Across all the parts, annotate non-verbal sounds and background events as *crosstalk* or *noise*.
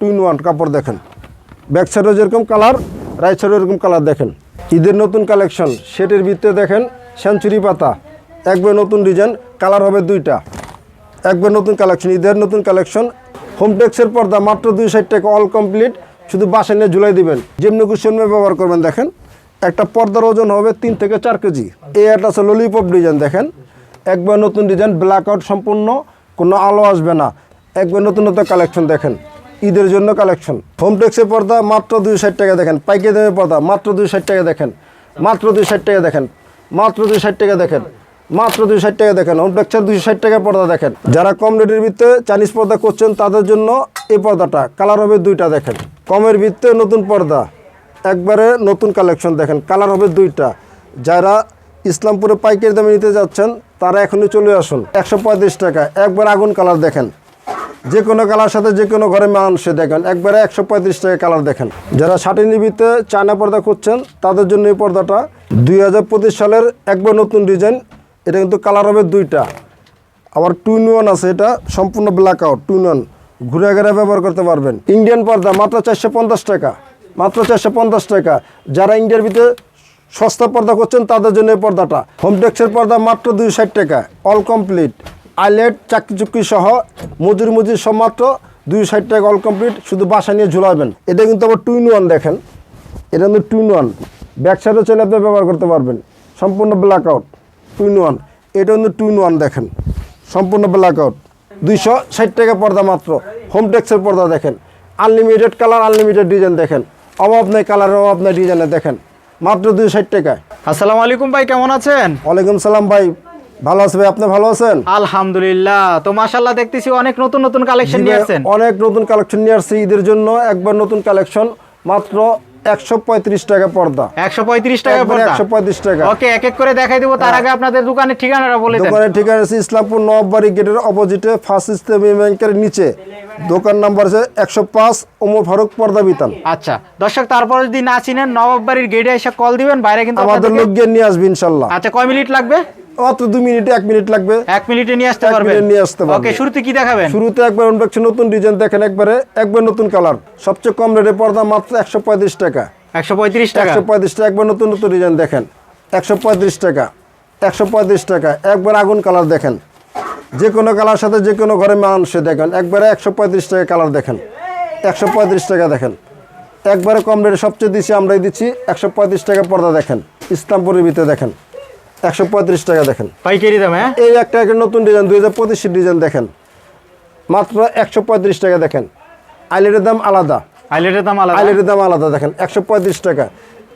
Two in one কাপড় দেখেন। Back সাইডও যেরকম কালার, রাইট সাইডও এরকম কালার দেখেন। ঈদের নতুন কালেকশন, সেটের ভিতরে দেখেন সেঞ্চুরি পাতা, একবার নতুন ডিজাইন, কালার হবে দুইটা। একবার নতুন কালেকশন, ঈদের নতুন কালেকশন হোমটেক্সের পর্দা মাত্র দুই ষাট টাকা অল কমপ্লিট শুধু বাসা নিয়ে ঝুলাই দিবেন। যেমনি কুশন ব্যবহার করবেন, দেখেন। একটা পর্দার ওজন হবে তিন থেকে চার কেজি। এই একটা আছে ললিপপ ডিজাইন দেখেন। একবার নতুন ডিজাইন ব্ল্যাক আউট সম্পূর্ণ, কোনো আলো আসবে না। একবার নতুন নতুন কালেকশন দেখেন। ঈদের জন্য কালেকশন হোমটেক্সের পর্দা মাত্র দুই ষাট টাকা দেখেন। পাইকারি দামের পর্দা মাত্র দুই ষাট টাকা দেখেন। মাত্র দুই ষাট টাকা দেখেন। মাত্র দুই ষাট টাকা দেখেন। মাত্র দুই ষাট টাকা দেখেন। হোমটেক্সের দুই ষাট টাকা পর্দা দেখেন। যারা কম রেটের ভিত্তিতে চাইনিজ পর্দা করছেন তাদের জন্য এই পর্দাটা কালার হবে দুইটা দেখেন। কমের ভিত্তিতে নতুন পর্দা, একবারে নতুন কালেকশন দেখেন। কালার হবে দুইটা। যারা ইসলামপুরে পাইকারি দামে নিতে যাচ্ছেন, তারা এখনই চলে আসুন। একশো পঁয়ত্রিশ টাকা। একবার আগুন কালার দেখেন। যে কোনো কালার সাথে যে কোনো ঘরে মানুষে দেখেন। একবারে একশো পঁয়ত্রিশ টাকা কালার দেখেন। যারা ষাটি নিবিতে চায়না পর্দা করছেন তাদের জন্য এই পর্দাটা দুই হাজার পঁচিশ সালের একবার নতুন ডিজাইন। এটা কিন্তু কালার হবে দুইটা। আবার টু ইন ওয়ান আছে এটা, সম্পূর্ণ black out two in one. ঘুরে ঘুরে ব্যবহার করতে পারবেন। ইন্ডিয়ান পর্দা, মাত্র চারশো পঞ্চাশ টাকা। মাত্র চারশো পঞ্চাশ টাকা। যারা ইন্ডিয়ার ভিতরে সস্তা পর্দা করছেন তাদের জন্য এই পর্দাটা। হোমটেক্সের পর্দা মাত্র দুই ষাট টাকা। অল কমপ্লিট আইলেট চাকরি চুক্তি সহ মজুরি মজুরি সব মাত্র দুই ষাট টাকা অল কমপ্লিট শুধু বাসা নিয়ে ঝুলাবেন এটা কিন্তু আবার টু ইন ওয়ান দেখেন। এটা কিন্তু টু ইন ওয়ান ব্যাক সাইডও চলে আপনি ব্যবহার করতে পারবেন। সম্পূর্ণ black out two in one এটা কিন্তু টু ইন ওয়ান দেখেন। সম্পূর্ণ ব্ল্যাক আউট দুইশো ষাট টাকা পর্দা মাত্র। হোম টেক্সের পর্দা দেখেন। আনলিমিটেড কালার আনলিমিটেড ডিজাইন দেখেন। অভাব নেই কালারের অভাব নেই ডিজাইনে দেখেন। মাত্র দুই ষাট টাকায়। আসসালামু আলাইকুম ভাই কেমন আছেন? ওয়ালাইকুম সালাম ভাই। ভালো আছে ভাই আপনি ভালো আছেন? আলহামদুলিল্লাহ। তো দেখতেছি অনেক নতুন নতুন কালেকশন নিয়ে আসছেন। অনেক নতুন কালেকশন নিয়ে আসছি ঈদের জন্য। একবার নতুন কালেকশন মাত্র একশো পঁয়ত্রিশ টাকা পর্দা। একশো পঁয়ত্রিশ টাকা ওকে এক এক করে দেখাই দেবো। তার আগে আপনাদের দোকানের ঠিকানাটা বলে দেন। দোকানের ঠিকানা আছে ইসলামপুর নবাবাড়ি গেটের অপোজিটে ফার্স্ট ইসলামী ব্যাংকের নিচে। দোকান নাম্বার আছে একশো পাঁচ ওমর ফারুক পর্দা বিতান। আচ্ছা দর্শক তারপরে যদি না চিনেন নবাব বাড়ির গেটে এসে কল দিবেন বাইরে কিন্তু আমাদের লোক গিয়ে নিয়ে আসবে ইনশাল্লাহ। আচ্ছা কয় মিনিট লাগবে? মাত্র মিনিটে এক মিনিট লাগবে। এক মিনিটে নিয়ে আসতে মিনিটে নিয়ে আসতে পারবে। ওকে শুরুতে কি দেখাবেন? শুরুতে একবার নতুন ডিজাইন দেখেন একবারে একবার নতুন কালার সবচেয়ে কম রেটে পর্দা মাত্র একশো পঁয়ত্রিশ টাকা। একশো পঁয়ত্রিশ টাকা। একশো পঁয়ত্রিশ টাকা একবার নতুন নতুন ডিজাইন দেখেন। একশো পঁয়ত্রিশ টাকা একশো পঁয়ত্রিশ টাকা একবার আগুন কালার দেখেন। যে কোনো কালার সাথে যে কোনো ঘরে মানুষে দেখেন। একবারে একশো পঁয়ত্রিশ টাকা কালার দেখেন। একশো পঁয়ত্রিশ টাকা দেখেন। একবারে কম রেটে সবচেয়ে দিচ্ছি আমরাই দিচ্ছি একশো পঁয়ত্রিশ টাকা পর্দা দেখেন। ইসলামপুরের ভিতরে দেখেন। একশো পঁয়ত্রিশ টাকা দেখেন। পাইকারি দাম হ্যাঁ? এই একটা একটা নতুন ডিজাইন দুই হাজার পঁচিশের ডিজাইন দেখেন। মাত্র একশো পঁয়ত্রিশ টাকা দেখেন। আইলেটের দাম আলাদা। হাইলাইটের দাম আলাদা। আইলেটের দাম আলাদা দেখেন। একশো পঁয়ত্রিশ টাকা।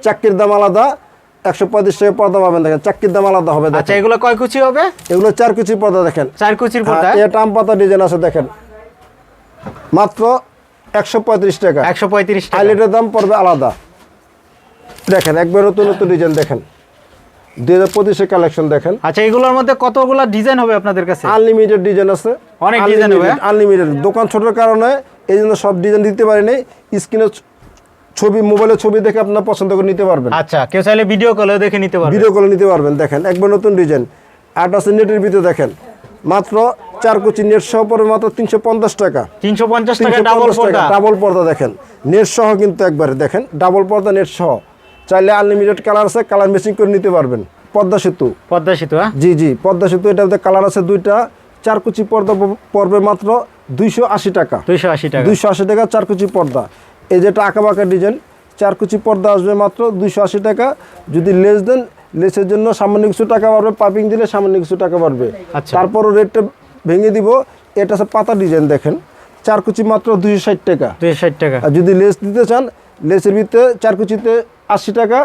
চাকরির দাম আলাদা। একশো পঁয়ত্রিশ টাকা পর্দা পাবেন দেখেন। চাক্কির দাম আলাদা হবে আচ্ছা এগুলো কয় কুচি হবে? এগুলো চার কুচি পর্দা দেখেন। চার কুচির হ্যাঁ, পর্দা? এটা আম পাতা ডিজাইন আছে দেখেন। মাত্র একশো পঁয়ত্রিশ টাকা। একশো পঁয়ত্রিশ টাকা। আইলেটের দাম পড়বে আলাদা। দেখেন একবার নতুন নতুন ডিজাইন দেখেন। দুই হাজার পঁচিশের কালেকশন দেখেন। আচ্ছা এগুলোর মধ্যে কতগুলো ডিজাইন হবে আপনাদের কাছে? আনলিমিটেড ডিজাইন আছে। অনেক design হবে? আনলিমিটেড দোকান ছোটোর কারণে এই জন্য সব ডিজাইন দিতে পারি নাই স্ক্রিনে ছবি মোবাইলে ছবি দেখে আপনার পছন্দ করে নিতে পারবেন। আচ্ছা কেউ চাইলে ভিডিও কলেও দেখে নিতে পারবে ভিডিও কলে নিতে পারবেন। দেখেন একবার নতুন ডিজাইন আট আছে নেটের ভিতরে দেখেন মাত্র চার কোচি নেট সহ পড়বে মাত্র তিনশো পঞ্চাশ টাকা। তিনশো পঞ্চাশ টাকা ডাবল পর্দা। ডাবল পর্দা দেখেন। নেট সহ কিন্তু একবারে দেখেন ডাবল পর্দা নেট সহ। চাইলে আনলিমিটেড কালার আছে কালার মেশিং করে নিতে পারবেন। পদ্মা সেতু। পদ্মা সেতু হ্যাঁ? জি জি পদ্মা সেতু এটাতে কালার আছে দুইটা। চার কুচি পর্দা পড়বে মাত্র দুইশো আশি টাকা। দুইশো আশি টাকা। দুইশো আশি টাকা চার কুচি পর্দা। এই যেটা আঁকা বাঁকা ডিজাইন চার কুচি পর্দা আসবে মাত্র দুশো আশি টাকা। যদি লেস দেন লেসের জন্য সামান্য কিছু টাকা বাড়বে পাইপিং দিলে সামান্য কিছু টাকা বাড়বে। আচ্ছা। তারপরও রেটটা ভেঙে দিব এটা আছে পাতা ডিজাইন দেখেন। চার কুচি মাত্র দুশো ষাট টাকা। দুইশো ষাট টাকা। আর যদি লেস দিতে চান লেসের ভিতরে চার কুচিতে আশি টাকা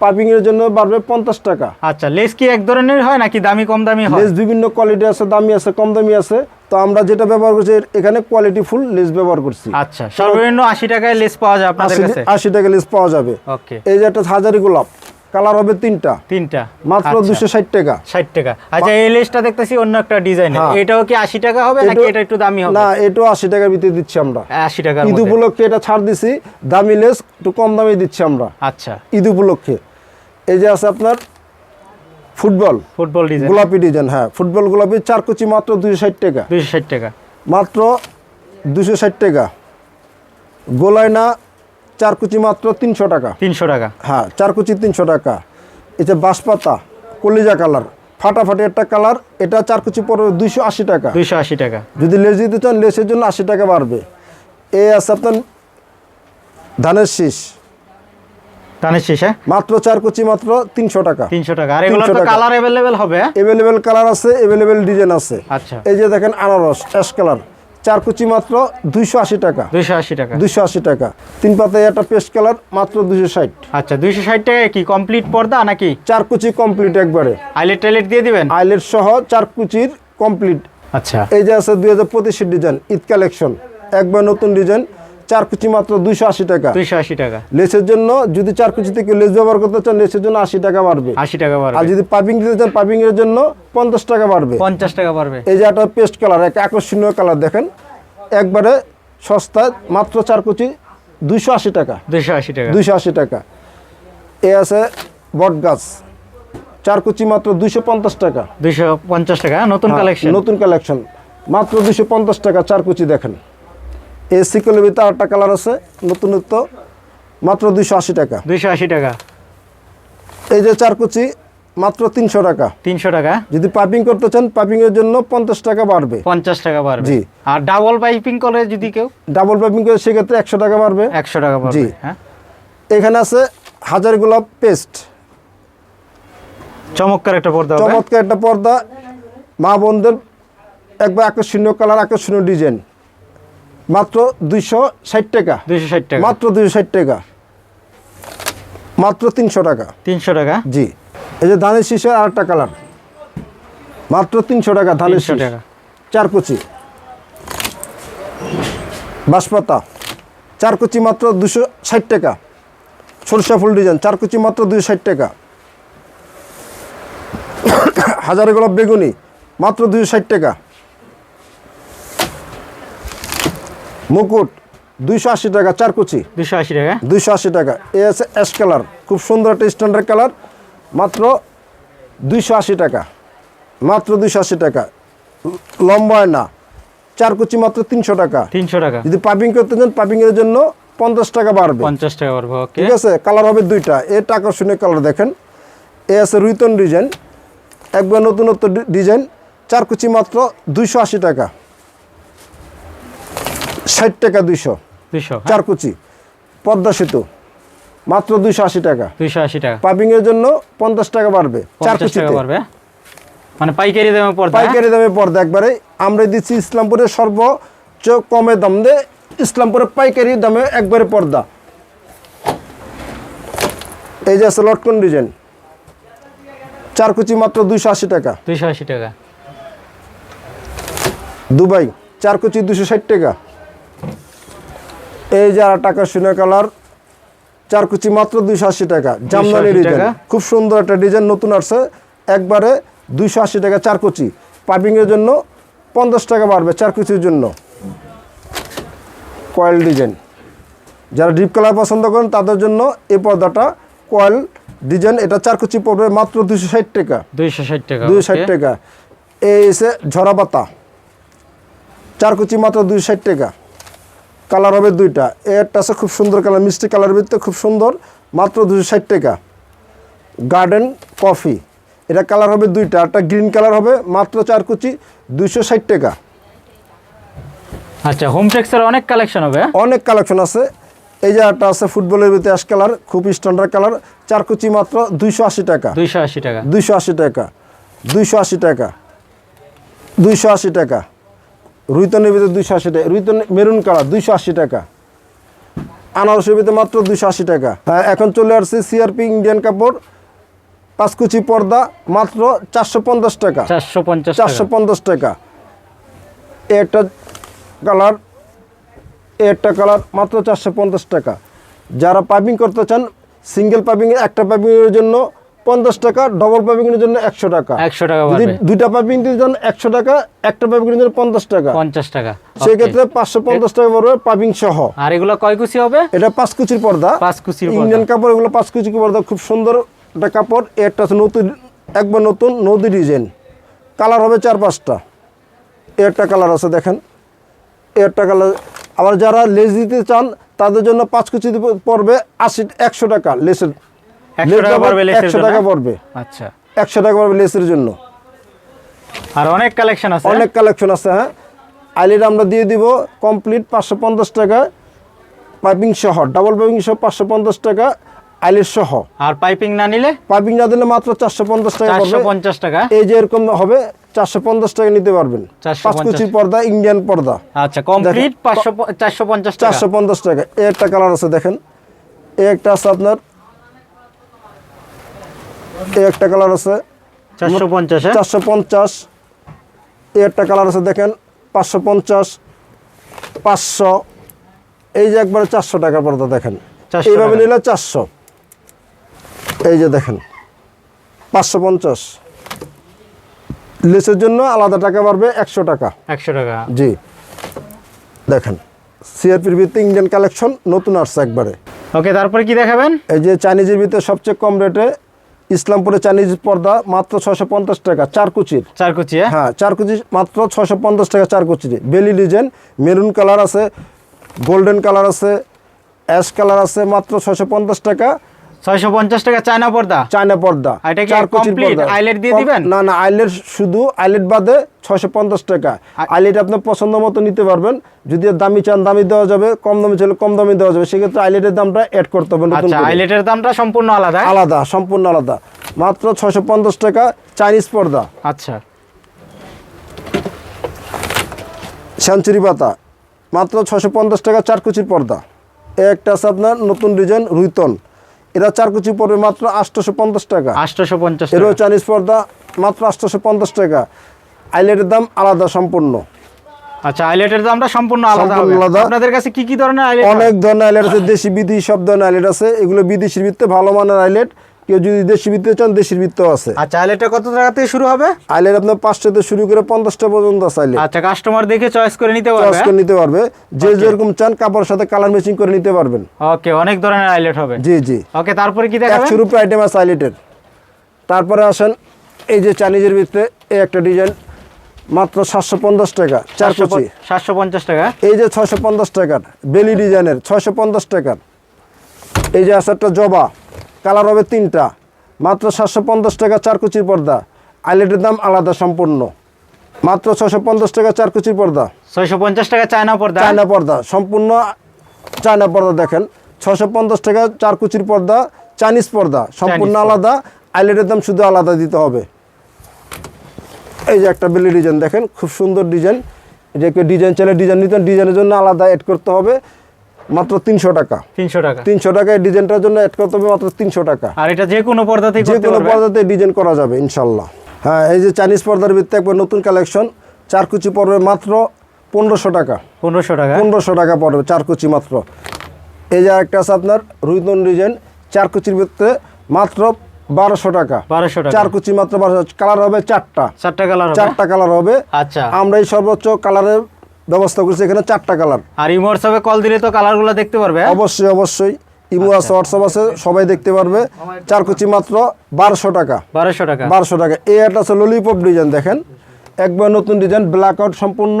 পাইপিংয়ের জন্য বাড়বে পঞ্চাশ টাকা। আচ্ছা লেস কি এক ধরনের হয় নাকি দামি কম দামি হয়? লেস বিভিন্ন কোয়ালিটি আছে দামি আছে কম দামি আছে। তো আমরা যেটা ব্যবহার করছি এখানে কোয়ালিটি ফুল লেস ব্যবহার করছি। আচ্ছা সর্বনিম্ন আশি টাকায় লেস পাওয়া যায় আপনাদের কাছে? আশি টাকা লেস পাওয়া যাবে। ওকে এই যে একটা হাজারি গোলাপ কালার হবে তিনটা। তিনটা। মাত্র আচ্ছা, দুশো ষাট টাকা। ষাট টাকা। আচ্ছা এই লেসটা দেখতেছি অন্য একটা ডিজাইন হ্যাঁ। এটাও কি আশি টাকা হবে নাকি এটা একটু দামি হবে? না এটাও আশি টাকার ভিতরে দিচ্ছি আমরা। আশি টাকার ঈদ মধ্যে। উপলক্ষে এটা ছাড় দিছি দামি লেস একটু কম দামে দিচ্ছি আমরা। আচ্ছা। ঈদ উপলক্ষে। এই যে আছে আপনার ফুটবল। Football design. গোলাপি ডিজাইন হ্যাঁ। ফুটবল গোলাপি চার কুচি মাত্র দুশো ষাট টাকা। দুইশো ষাট টাকা। মাত্র দুশো ষাট টাকা। গোলায় না চার কুচি মাত্র তিনশো টাকা। তিনশো টাকা। হ্যাঁ চার কুচি তিনশো টাকা। যে বাঁশপাতা কলিজা কালার ফাটাফাটি একটা কালার এটা চার কুচি পড়বে দুইশো আশি টাকা। দুইশো আশি টাকা। যদি লেস দিতে চান লেসের জন্য আশি টাকা বাড়বে। এ আছে আপনার ধানের শীষ। ধানের শেষে মাত্র চার কুচি মাত্র তিনশো টাকা। তিনশো টাকা। আর এগুলো কালার অ্যাভেলেবেল হবে? হ্যাঁ? এভেলেবেল কালার আছে এভেলেবেল ডিজাইন আছে। আচ্ছা। এই যে দেখেন আনারস অ্যাশ কালার চার কুচি মাত্র দুইশো আশি টাকা। দুইশো আশি টাকা। দুইশো আশি টাকা। তিন পাতায় একটা পেস্ট কালার মাত্র দুশো ষাট। আচ্ছা দুইশো ষাট টাকা কি কমপ্লিট পর্দা নাকি? চার কুচি কমপ্লিট একবারে। আইলেট টাইলেট দিয়ে দিবেন? আইলেট সহ চার কুচির কমপ্লিট আচ্ছা। এই যে আছে দুই হাজার পঁচিশের ডিজাইন ঈদ কালেকশন একবার নতুন ডিজাইন চার কুচি মাত্র দুইশো আশি টাকা। দুইশো আশি টাকা। লেসের জন্য যদি চার কুচি থেকে লেস ব্যবহার করতে চান লেসের জন্য আশি টাকা বাড়বে। আশি টাকা বাড়বে। আর যদি পাইপিং দিতে চান পাইপিং এর জন্য পঞ্চাশ টাকা বাড়বে। পঞ্চাশ টাকা বাড়বে। এই যে একটা পেস্ট কালার এক আকর্ষণীয় কালার দেখেন। একবারে সস্তায় মাত্র চার কুচি দুইশো আশি টাকা। দুইশো আশি টাকা। দুইশো আশি টাকা। এ আছে বট গাছ। চার কুচি মাত্র দুইশো পঞ্চাশ টাকা। দুইশো পঞ্চাশ টাকা হ্যাঁ? নতুন হ্যাঁ, কালেকশন নতুন কালেকশন মাত্র দুইশো পঞ্চাশ টাকা চার কুচি দেখেন। এই সিকলের ভিতরে আরেকটা কালার আছে নতুনত্ব মাত্র দুইশো আশি টাকা। দুইশো আশি টাকা। এই যে চার কুচি মাত্র তিনশো টাকা। তিনশো টাকা? যদি পাইপিং করতে চান পাইপিং এর জন্য পঞ্চাশ টাকা বাড়বে। পঞ্চাশ টাকা বাড়বে। জি। আর ডাবল পাইপিং করে যদি কেউ? ডাবল পাইপিং করে সেক্ষেত্রে একশো টাকা বাড়বে। একশো টাকা বাড়বে জি। হ্যাঁ। এখানে আছে হাজার গোলাপ পেস্ট চমৎকার একটা পর্দা চমৎকার একটা পর্দা। মা বোনদের একবার আকর্ষণীয় কালার আকর্ষণীয় ডিজাইন মাত্র দুইশো ষাট টাকা। দুইশো ষাট টাকা। মাত্র দুইশো ষাট টাকা। মাত্র তিনশো টাকা। তিনশো টাকা? জি। এই যে ধানের শীষের আর একটা কালার। মাত্র তিনশো টাকা ধানের শীষ। টাকা। চার কুচি বাঁশপাতা। চার কুচি মাত্র দুশো ষাট টাকা। সরষা ফুল ডিজাইন। চার কুচি মাত্র দুশো ষাট টাকা। হাজার গোলাপ বেগুনি। মাত্র দুশো ষাট টাকা। মুকুট দুইশো আশি টাকা চার কুচি দুইশো আশি টাকা? দুইশো আশি টাকা। এ আছে অ্যাশ কালার খুব সুন্দর একটা স্ট্যান্ডার্ড কালার। মাত্র দুইশো আশি টাকা। মাত্র দুইশো আশি টাকা। লম্বায় না চার কুচি মাত্র তিনশো টাকা। তিনশো টাকা। যদি পাইপিং করতে চান পাইপিং এর জন্য পঞ্চাশ টাকা বাড়বে। পঞ্চাশ টাকা বাড়বে ঠিক আছে? কালার হবে দুইটা। এটা আকর্ষণীয় কালার দেখেন। এ আছে রুইতন ডিজাইন। একবার নতুনত্ব ডিজাইন। চার কুচি মাত্র দুইশো আশি টাকা। ষাট টাকা দুইশো। দুইশো চার কুচি পদ্মা সেতু মাত্র দুইশো আশি টাকা। দুইশো আশি টাকা। পাইপিং এর জন্য পঞ্চাশ টাকা বাড়বে চার টাকা কুচিতে বাড়বে মানে পাইকারি দামে পর্দা হ্যাঁ? পাইকারি দামে পর্দা। একবারে আমরা দিচ্ছি ইসলামপুরের সর্বোচ্চ কমে দাম দিয়ে ইসলামপুরের পাইকারি দামে একবারে পর্দা। এই যে আছে লটকন ডিজাইন। চার কুচি মাত্র দুইশো আশি টাকা। দুইশো আশি টাকা। দুবাই চার কুচি দুশো ষাট টাকা। এই যে আর টাকা শূন্য কালার চার কুচি মাত্র দুইশো আশি টাকা জামদানি ডিজাইন খুব সুন্দর একটা ডিজাইন নতুন আসছে একবারে দুইশো আশি টাকা চার কুচি পাইপিংয়ের জন্য পঞ্চাশ টাকা বাড়বে চার কুচির জন্য। কয়েল ডিজাইন যারা ডিপ কালার পছন্দ করেন তাদের জন্য এই পর্দাটা কয়েল ডিজাইন এটা চার কুচি পড়বে মাত্র দুশো ষাট টাকা। দুইশো ষাট টাকা দুই ষাট টাকা। এই এসে ঝরা পাতা। চার কুচি মাত্র দুই ষাট টাকা। কালার হবে দুইটা। একটা আছে খুব সুন্দর কালার মিষ্টি কালার ভিতরে খুব সুন্দর মাত্র দুশো ষাট টাকা। গার্ডেন কফি এটা কালার হবে দুইটা একটা গ্রিন কালার হবে মাত্র চার কুচি দুইশো ষাট টাকা। আচ্ছা হোম টেক্সের অনেক কালেকশন হবে হ্যাঁ? অনেক কালেকশন আছে। এই যে একটা আছে ফুটবলের ভিতরে অ্যাশ কালার খুব স্ট্যান্ডার্ড কালার চার কুচি মাত্র দুইশো আশি টাকা। দুইশো আশি টাকা। দুইশো আশি টাকা দুইশো আশি টাকা দুইশো আশি টাকা। রুইতনের ভিতরে দুইশো আশি টাকা। রুইতন মেরুন কালার দুইশো আশি টাকা। আনারসের ভিতরে মাত্র দুইশো আশি টাকা। হ্যাঁ, এখন চলে আসছে সিআরপি ইন্ডিয়ান কাপড়। পাঁচকুচি পর্দা মাত্র চারশো পঞ্চাশ টাকা। চারশো পঞ্চাশ চারশো পঞ্চাশ টাকা। এ একটা কালার এ একটা কালার মাত্র চারশো পঞ্চাশ টাকা। যারা পাইপিং করতে চান সিঙ্গেল পাইপিং একটা পাইপিংয়ের জন্য পঞ্চাশ টাকা ডবল পাইপিংয়ের জন্য একশো টাকা। একশো টাকা যদি দুইটা পাইপিং চান একশো টাকা একটা পাইপিংয়ের জন্য পঞ্চাশ টাকা। পঞ্চাশ টাকা সেক্ষেত্রে পাঁচশো পঞ্চাশ টাকা পড়বে পাইপিং সহ। আর এগুলো কয় কুচি হবে? এটা পাঁচ কুচির পর্দা। পাঁচ কুচির পর্দা। ইন্ডিয়ান কাপড় এগুলো পাঁচ কুচি পর্দা খুব সুন্দর একটা কাপড়। একটা আছে নতুন একবার নতুন নদী ডিজাইন। কালার হবে চার পাঁচটা। একটা কালার আছে দেখেন। এ একটা কালার আবার যারা লেস দিতে চান তাদের জন্য পাঁচ কুচি পড়বে আশি একশো টাকা লেসের। 100 টাকা পড়বে লেসের একশো টাকা পড়বে। আচ্ছা। একশো টাকা পড়বে লেসের জন্য। আর অনেক কালেকশন আছে অনেক কালেকশন আছে হ্যাঁ? আইলিটা আমরা দিয়ে দিব কমপ্লিট পাঁচশো পঞ্চাশ টাকা পাইপিং সহ ডাবল পাইপিং সহ পাঁচশো পঞ্চাশ টাকা আইলির সহ। আর পাইপিং না নিলে? পাইপিং না দিলে মাত্র চারশো পঞ্চাশ টাকা চারশো পঞ্চাশ টাকা? এই যে এরকম হবে চারশো পঞ্চাশ টাকা নিতে পারবেন। পাঁচ কুচির পর্দা ইন্ডিয়ান পর্দা। আচ্ছা কমপ্লিট পাঁচশো চারশো পঞ্চাশ চারশো পঞ্চাশ টাকা। এ একটা কালার আছে দেখেন। এ একটা আছে আপনার এ একটা কালার আছে। চারশো পঞ্চাশ হ্যাঁ? চারশো পঞ্চাশ। এ একটা কালার আছে দেখেন পাঁচশো পঞ্চাশ পাঁচশো। এই যে একবারে চারশো টাকার পর্দা দেখেন। 400 এইভাবে নিলে চারশো। এই যে দেখেন পাঁচশো পঞ্চাশ। লেসের জন্য আলাদা টাকা বাড়বে একশো টাকা। একশো টাকা। জি। দেখেন সিআরপির ভিত্তি ইন্ডিয়ান কালেকশন নতুন আসছে একবারে। ওকে তারপরে কি দেখাবেন? এই যে চাইনিজের ভিতরে সবচেয়ে কম রেটে ইসলামপুরে চাইনিজ পর্দা মাত্র ছশো পঞ্চাশ টাকা চার কুচির চার কুচি হ্যাঁ? হ্যাঁ চার কুচি মাত্র ছশো পঞ্চাশ টাকা চার কুচির বেলি ডিজাইন মেরুন কালার আছে গোল্ডেন কালার আছে অ্যাশ কালার আছে মাত্র ছশো পঞ্চাশ টাকা। ছয়শো পঞ্চাশ টাকা চায়না পর্দা? চায়না পর্দা। এটা কি কুচির complete? দিয়ে দিবেন? না না আইলেট শুধু আইলেট বাদে ছশো পঞ্চাশ টাকা। আইলেট আপনার পছন্দ মতো নিতে পারবেন। যদি দামি চান দামি দেওয়া যাবে। কম দামি চাইলে কম দামি দেওয়া যাবে। সেক্ষেত্রে আইলেটের দামটা অ্যাড করতে হবে নতুন আচ্ছা আইলেটের দামটা সম্পূর্ণ আলাদা? আলাদা সম্পূর্ণ আলাদা। মাত্র ছশো পঞ্চাশ টাকা চাইনিজ পর্দা। আচ্ছা। সেঞ্চুরি পাতা। মাত্র ছশো পঞ্চাশ টাকা চার কুচির পর্দা। একটা আছে আপনার নতুন ডিজাইন রুইতন। এরা চার কুচি পড়বে মাত্র আটশোশো পঞ্চাশ টাকা। আটশোশো পঞ্চাশ এরও চাইনিজ পর্দা মাত্র আটশোশো পঞ্চাশ টাকা। আইলেটের দাম আলাদা সম্পূর্ণ। আচ্ছা আইলেটের দামটা সম্পূর্ণ আলাদা আলাদা। আপনাদের কাছে কি কি ধরনের আইলেট অনেক ধরনের আইলেট আছে দেশি বিদেশি সব ধরনের আইলেট আছে। এগুলো বিদেশির ভিত্তিতে ভালো মানের আইলেট। কেউ যদি দেশি ভিত্তে চান দেশির ভিত্তেও আছে। আচ্ছা আইলেটটা কত টাকা থেকে শুরু হবে? আইলেট আপনার পাঁচটা থেকে শুরু করে পঞ্চাশটা পর্যন্ত আছে আইলেট। আচ্ছা কাস্টমার দেখে চয়েস করে নিতে পারবে চয়েস করে নিতে পারবে। যে যেরকম চান কাপড়ের সাথে কালার ম্যাচিং করে নিতে পারবেন। ওকে অনেক ধরনের আইলেট হবে। জি জি। ওকে তারপরে কি দেখাবেন? একশো রুপি আইটেম আছে আইলেটের। তারপরে আসেন এই যে চাইনিজের ভিতরে এই একটা ডিজাইন মাত্র সাতশো পঞ্চাশ টাকা চার কুচি। সাতশো পঞ্চাশ টাকা? এই যে ছয়শো পঞ্চাশ টাকার বেলি ডিজাইনের ছয়শো পঞ্চাশ টাকার। এই যে আছে একটা জবা। কালার হবে তিনটা। মাত্র সাতশো পঞ্চাশ টাকা চার কুচির পর্দা। আইলেটের দাম আলাদা সম্পূর্ণ। মাত্র ছশো পঞ্চাশ টাকা চার কুচির পর্দা। ছয়শো পঞ্চাশ টাকা চায়না পর্দা? চায়না পর্দা। সম্পূর্ণ চায়না পর্দা দেখেন। ছশো পঞ্চাশ টাকা চার কুচির পর্দা চাইনিজ পর্দা। সম্পূর্ণ আলাদা। আইলেটের দাম শুধু আলাদা দিতে হবে। এই যে একটা বেলি ডিজাইন দেখেন খুব সুন্দর ডিজাইন। এটাকে ডিজাইন চাইলে ডিজাইন নিতে ডিজাইনের জন্য আলাদা অ্যাড করতে হবে। মাত্র তিনশো টাকা। তিনশো টাকা। তিনশো টাকা এই ডিজাইনটার জন্য অ্যাড করতে হবে মাত্র তিনশো টাকা। আর এটা যে কোনো পর্দাতেই যে কোনো পর্দাতে ডিজাইন করা যাবে ইনশাল্লাহ। হ্যাঁ এই যে চাইনিজ পর্দার ভিত্তিতে একবার নতুন কালেকশন চার কুচি পড়বে মাত্র পনেরোশো টাকা। পনেরোশো টাকা। পনেরোশো টাকা পড়বে চার কুচি মাত্র। এই যে একটা আছে আপনার রুইতন ডিজাইন চার কুচির ভিতরে মাত্র বারোশো টাকা। বারোশো টাকা। চার কুচি মাত্র বারোশো কালার হবে চারটা। চারটা কালার হবে। চারটা কালার হবে। আচ্ছা। আমরা এই সর্বোচ্চ কালারের ব্যবস্থা করছি এখানে চারটা কালার। আর ইমো হোয়াটসঅ্যাপে কল দিলে তো কালারগুলো দেখতে পারবে হ্যাঁ? অবশ্যই অবশ্যই। ইমো আছে হোয়াটসঅ্যাপ আছে সবাই দেখতে পারবে। চার কুচি মাত্র বারোশো টাকা। বারোশো টাকা। বারোশো টাকা। এই একটা আছে ললিপপ ডিজাইন দেখেন। একবার নতুন ডিজাইন ব্ল্যাক আউট সম্পূর্ণ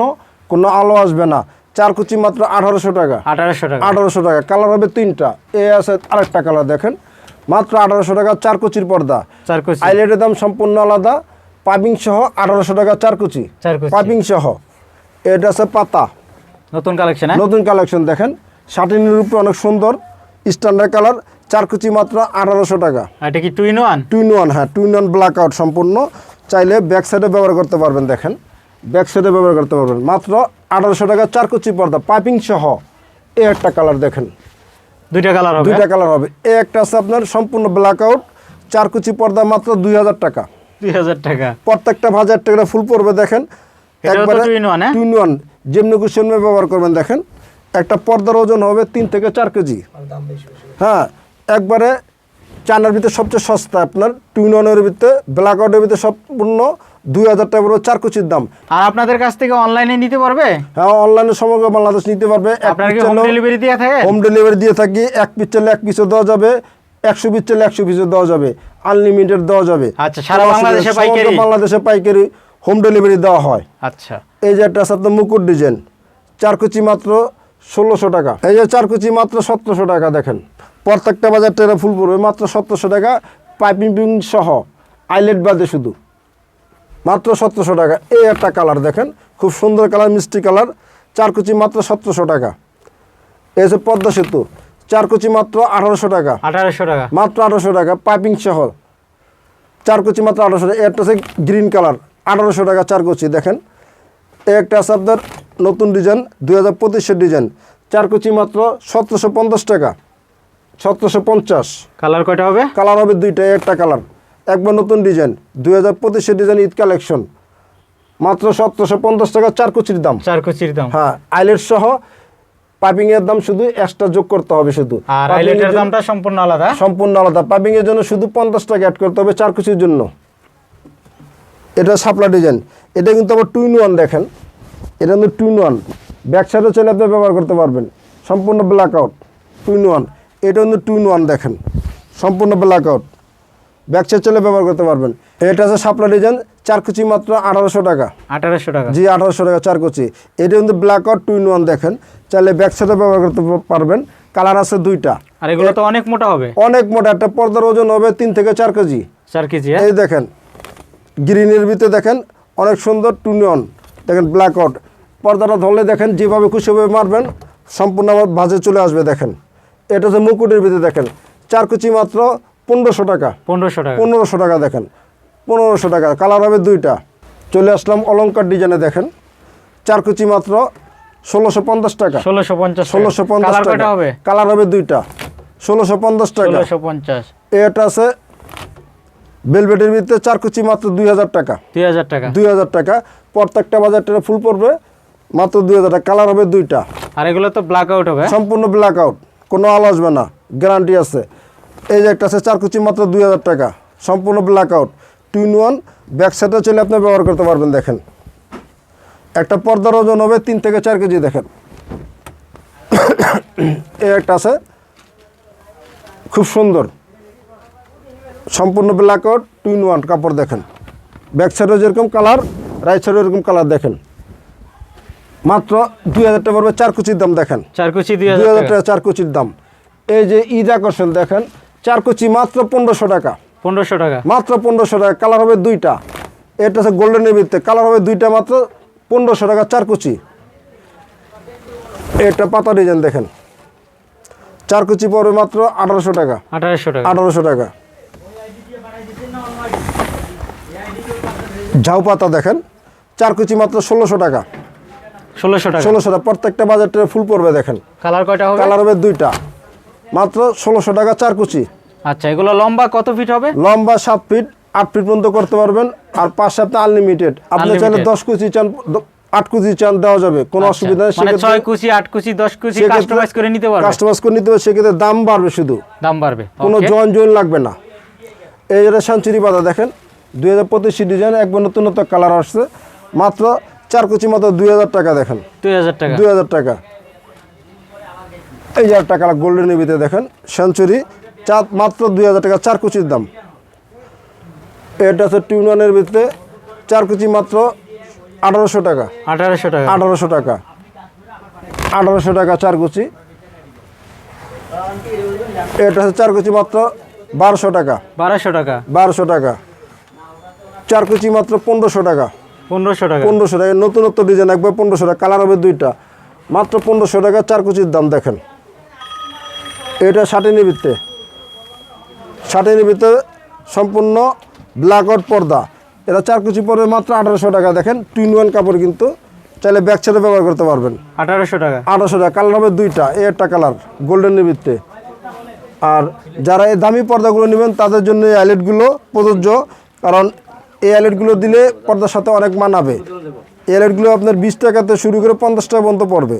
কোনো আলো আসবে না। চার কুচি মাত্র আঠারোশো টাকা। আঠারোশো টাকা। আঠারোশো টাকা। কালার হবে তিনটা। এ আছে আরেকটা কালার দেখেন। মাত্র আঠারোশো টাকা চার কুচির পর্দা। চার কুচি। আইলেটের দাম সম্পূর্ণ আলাদা। পাইপিং সহ আঠারোশো টাকা চার কুচি। চার কুচি। পাইপিং সহ। এটা আছে পাতা। নতুন কালেকশন হ্যাঁ? নতুন কালেকশন দেখেন। শাটিনের উপরে অনেক সুন্দর স্ট্যান্ডার্ড কালার চার কুচি মাত্র আঠারোশো টাকা। এটা কি two in one two in one হ্যাঁ two in one black out সম্পূর্ণ। চাইলে ব্যাক সাইডে ব্যবহার করতে পারবেন দেখেন। ব্যাক সাইডে ব্যবহার করতে পারবেন। মাত্র আঠারোশো টাকা চার কুচি পর্দা পাইপিং সহ। এ একটা কালার দেখেন। দুইটা কালার হবে দুইটা কালার হবে। এ একটা আছে আপনার সম্পূর্ণ ব্ল্যাক আউট চার কুচি পর্দা মাত্র দুই হাজার টাকা। দুই হাজার টাকা। প্রত্যেকটা হাজার টাকা ফুল পড়বে দেখেন। In one, হ্যাঁ? ওয়ান যেমনি খুশি ব্যবহার করবেন দেখেন। একটা পর্দার ওজন হবে তিন থেকে চার কেজি। হ্যাঁ একবারে চায়নার ভিতরে সবচেয়ে সস্তা আপনার টুইন ওয়ানের ভিতরে ব্ল্যাক আউটের ভিতরে সম্পূর্ণ দুই হাজার টাকা পড়বে চার কুচির দাম। আর আপনাদের কাছ থেকে অনলাইনে নিতে পারবে? হ্যাঁ অনলাইনে সমগ্র বাংলাদেশ নিতে পারবে। হোম ডেলিভারি দিয়ে থাকে হোম ডেলিভারি দিয়ে থাকি এক পিস চাইলে এক পিসও দেওয়া যাবে একশো পিস চাইলে একশো পিসও দেওয়া যাবে আনলিমিটেড দেওয়া যাবে। আচ্ছা, সারা বাংলাদেশে পাইকারি? বাংলাদেশে পাইকারি। হোম ডেলিভারি দেওয়া হয়। আচ্ছা। এই যে একটা আছে আপনার মুকুট ডিজাইন চার কুচি মাত্র ষোলোশো টাকা। এই যে চারকুচি মাত্র সতেরোশো টাকা দেখেন। প্রত্যেকটা বাজার টেরা ফুল পড়বে মাত্র সতেরোশো টাকা পাইপিং সহ আইলেট বাদে শুধু। মাত্র সতেরোশো টাকা। এই একটা কালার দেখেন খুব সুন্দর কালার মিষ্টি কালার চারকুচি মাত্র সতেরোশো টাকা। এই যে পদ্মা সেতু চারকুচি মাত্র আঠারোশো টাকা। আঠারোশো টাকা। মাত্র আঠারোশো টাকা পাইপিং সহ চার কুচি মাত্র আঠারোশো টাকা। একটা হচ্ছে গ্রিন কালার আঠারোশো টাকা চার কুচি দেখেন। একটা আছে আপনার নতুন ডিজাইন দুই হাজার পঁচিশের ডিজাইন। চার কুচি মাত্র সতেরোশো পঞ্চাশ টাকা। সতেরোশো পঞ্চাশ। কালার কয়টা হবে? কালার হবে দুইটা একটা কালার। একবার নতুন ডিজাইন দুই হাজার পঁচিশের ডিজাইন ঈদ কালেকশন। মাত্র সতেরোশো পঞ্চাশ টাকা চার কুচির দাম। চার কুচির দাম। হ্যাঁ আইলেট সহ পাইপিং এর দাম শুধু এক্সট্রা যোগ করতে হবে শুধু। আর জন্য- দামটা সম্পূর্ণ আলাদা? সম্পূর্ণ আলাদা। পাইপিং এর জন্য শুধু পঞ্চাশ টাকা অ্যাড করতে হবে চার কুচির জন্য। এটা সাপলা ডিজাইন এটা কিন্তু আবার টু ইন ওয়ান দেখেন। এটা কিন্তু টু ইন ওয়ান ব্যাক সাইডও চাইলে আপনি ব্যবহার করতে পারবেন। সম্পূর্ণ black out two in one এটা কিন্তু টু ইন ওয়ান দেখেন। সম্পূর্ণ ব্ল্যাক আউট ব্যাক সাইড চাইলে ব্যবহার করতে পারবেন। এটা আছে সাপলা ডিজাইন চার কুচি মাত্র আঠারোশো টাকা। আঠারোশো টাকা। জি আঠারোশো টাকা চার কুচি। এটা কিন্তু black out two in one দেখেন। চাইলে ব্যাক সাইডে ব্যবহার করতে পারবেন। কালার আছে দুইটা। আর এগুলো তো অনেক মোটা হবে। অনেক মোটা। একটা পর্দার ওজন হবে তিন থেকে চার কেজি। চার কেজি হ্যাঁ? এই দেখেন। গ্রিনের ভিতরে দেখেন অনেক সুন্দর টুনিয়ন। দেখেন ব্ল্যাক আউট পর্দাটা ধরলে দেখেন যেভাবে খুশিভাবে মারবেন সম্পূর্ণ আমার বাজে চলে আসবে দেখেন। এটা হচ্ছে মুকুটের ভিতরে দেখেন। চার কুচি মাত্র পনেরোশো টাকা। পনেরোশো টাকা। পনেরোশো টাকা দেখেন। পনেরোশো টাকা। কালার হবে দুইটা। চলে আসলাম অলঙ্কার ডিজাইনে দেখেন। চার কুচি মাত্র ষোলোশো পঞ্চাশ টাকা। ষোলোশো পঞ্চাশ ষোলোশো পঞ্চাশ টাকা। কালার হবে দুইটা। ষোলোশো পঞ্চাশ টাকা। ষোলোশো পঞ্চাশ। এটা আছে বেলভেটের ভিতরে চার কুচি মাত্র দুই হাজার টাকা। দুই হাজার টাকা। দুই হাজার টাকা। প্রত্যেকটা বাজার টেরা ফুল পড়বে মাত্র দুই হাজার টাকা। কালার হবে দুইটা। আর এগুলো তো ব্ল্যাক আউট হবে হ্যাঁ? সম্পূর্ণ ব্ল্যাক আউট কোনো আলো আসবে না। গ্যারান্টি আছে। এই যে একটা আছে চার কুচি মাত্র দুই হাজার টাকা। সম্পূর্ণ black out two in one back সাইডে চলে আপনি ব্যবহার করতে পারবেন দেখেন। একটা পর্দার ওজন হবে তিন থেকে চার কেজি দেখেন। *coughs* এই একটা আছে। খুব সুন্দর। সম্পূর্ণ ব্ল্যাক আউট টুইন ওয়ান কাপড় দেখেন। ব্যাক সাইডে যেরকম কালার রাইট সাইডে এরকম কালার দেখেন। মাত্র দুই হাজার টাকা পড়বে চার কুচির দাম দেখেন। চার কুচি দুই হাজার টাকা। চার কুচির দাম। এই যে ঈদ আকর্ষণ দেখেন চার কুচি মাত্র পনেরোশো টাকা। পনেরোশো টাকা। মাত্র পনেরোশো টাকা কালার হবে দুইটা। এটা হচ্ছে গোল্ডেন ভিত্তে কালার হবে দুইটা মাত্র পনেরোশো টাকা চার কুচি এটা পাতা ডিজাইন দেখেন। চার কুচি পড়বে মাত্র আঠারোশো টাকা। আঠারোশো টাকা। আঠারোশো টাকা। ঝাউ পাতা দেখেন চার কুচি মাত্র ষোলোশো টাকা। ষোলোশো টাকা? ষোলোশো টাকা প্রত্যেকটা বাজারটা ফুল পড়বে দেখেন। কালার কয়টা হবে? কালার হবে দুইটা। মাত্র ষোলোশো টাকা চার কুচি। আচ্ছা এগুলো লম্বা কত ফিট হবে? লম্বা সাত ফিট আট ফিট পর্যন্ত করতে পারবেন আর পাঁচ সপ্তাহ আনলিমিটেড। আপনি চাইলে দশ কুচি চান আট কুচি চান দেওয়া যাবে কোনো অসুবিধা নেই। মানে ছয় কুচি আট কুচি দশ কুচি কাস্টমাইজ করে নিতে পারবে? কাস্টমাইজ করে নিতে পারবে সেক্ষেত্রে দাম বাড়বে শুধু। দাম বাড়বে কোনো জয়েন জয়েন লাগবে না। এই যেটা সাঞ্চুরি পাতা দেখেন দুই হাজার পঁচিশ ডিজাইন একবার নতুন নতুন কালার আসছে। মাত্র চার কুচি মাত্র দুই হাজার টাকা দেখেন। দুই হাজার টাকা। দুই হাজার টাকা। এই যে একটা কালার গোল্ডেনের ভিতরে দেখেন সেঞ্চুরি চার মাত্র দুই হাজার টাকা চার কুচির দাম। এটা হচ্ছে টিউনানের ভিতরে চার কুচি মাত্র আঠারোশো টাকা। আঠারোশো টাকা। আঠারোশো টাকা। আঠারোশো টাকা চার কুচি। এটা হচ্ছে চার কুচি মাত্র বারোশো টাকা। বারোশো টাকা। বারোশো টাকা। চার কুচি মাত্র পনেরোশো টাকা। পনেরোশো টাকা। পনেরোশো টাকা। নতুনত্ব ডিজাইন একবার পনেরোশো টাকা। কালার হবে দুইটা। মাত্র পনেরোশো টাকা চার কুচির দাম দেখেন। এটা ষাটিনি ভিত্তে। ষাটিনি ভিত্তে সম্পূর্ণ ব্ল্যাক আউট পর্দা। এটা চার কুচি পড়বে মাত্র আঠারোশো টাকা। দেখেন টুইন ওয়ান কাপড় কিন্তু। চাইলে ব্যাগ ছেড়ে ব্যবহার করতে পারবেন। আঠারোশো টাকা। আঠারোশো টাকা। কালার হবে দুইটা। এ একটা কালার গোল্ডেন ভিত্তে। আর যারা এই দামি পর্দাগুলো নেবেন তাদের জন্য এই আইলেটগুলো প্রযোজ্য। কারণ এই অ্যালেটগুলো দিলে পর্দার সাথে অনেক মানাবে। এই অ্যালেটগুলো আপনার বিশ টাকাতে শুরু করে পঞ্চাশ টাকা পর্যন্ত পড়বে।